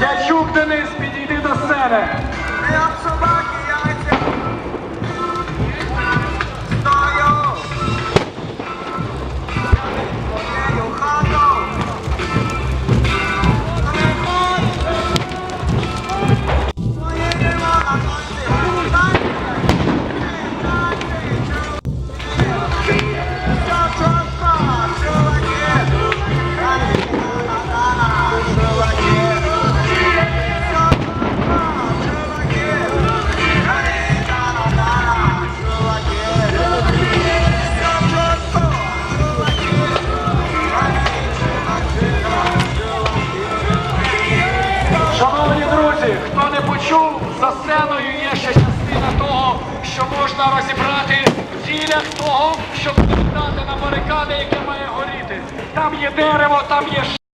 Дячук Денис, підійди до сцени. Друзі, хто не почув, за сценою є ще частина того, що можна розібрати в цілях того, щоб дати на барикади, яке має горіти. Там є дерево, там є